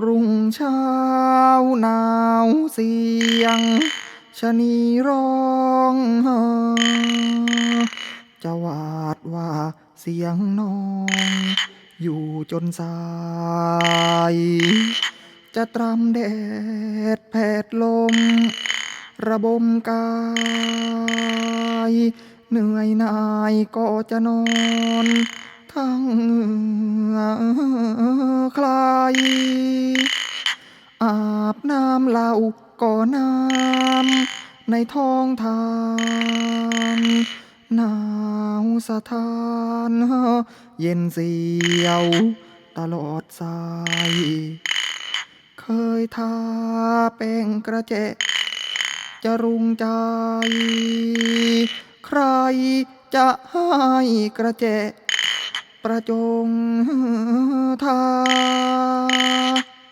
รุ่งเช้าหนาวเสียงชะนีร้องไห้จะหวาดว่าเสียงน้อง อยู่จนสาย จะตรำแดดแผดลม ระบมกาย เหนื่อยนายก็จะนอนทั้งคลาย อาบน้ำเหล่าก็น้ำในท้องทานหนาวสะท้าน เย็นเสียว ตลอดสาย เคยทาแป้งกระเจจะรุงใจ ใครจะให้กระเจประจงทา